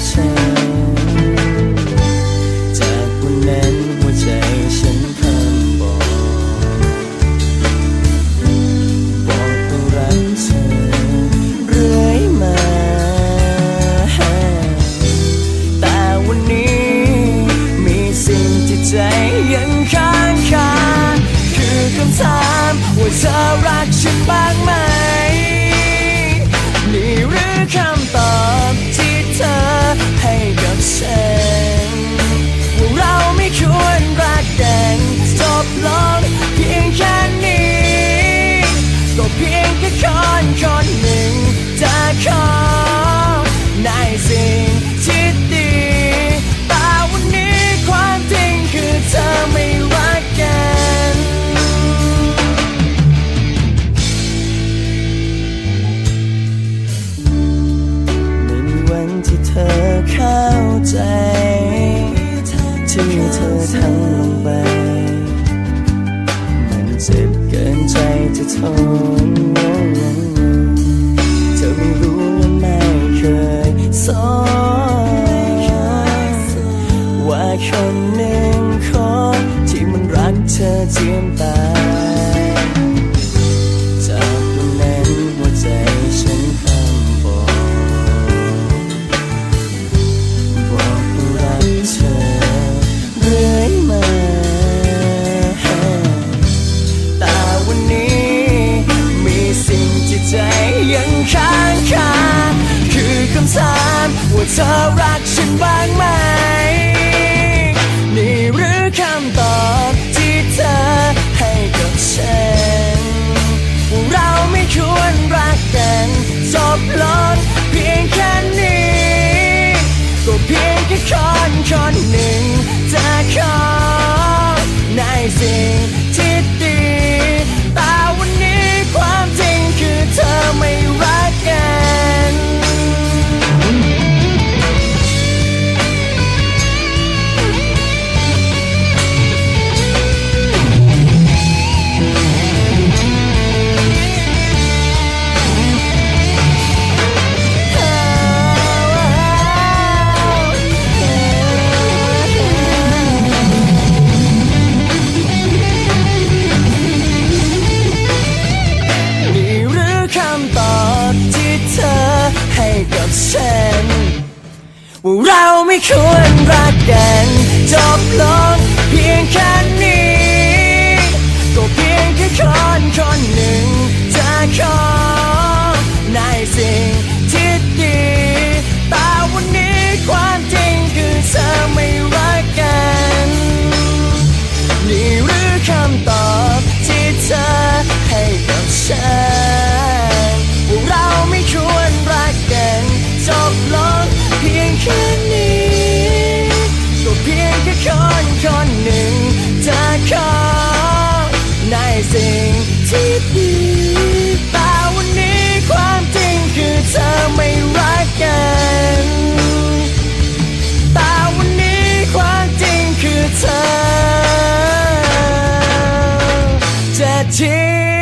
same งที่ดี แต่วันนี้ความจริงคือเธอไม่รักกัน ในวันที่เธอเข้าใจ ที่เธอทำลงไป มันเจ็บเกินใจจะทน sientas. ฉันนี้ ก็เพียงแค่คนคนหนึ่งแต่คน ว่าเราไม่ควรรักกันจบลง day.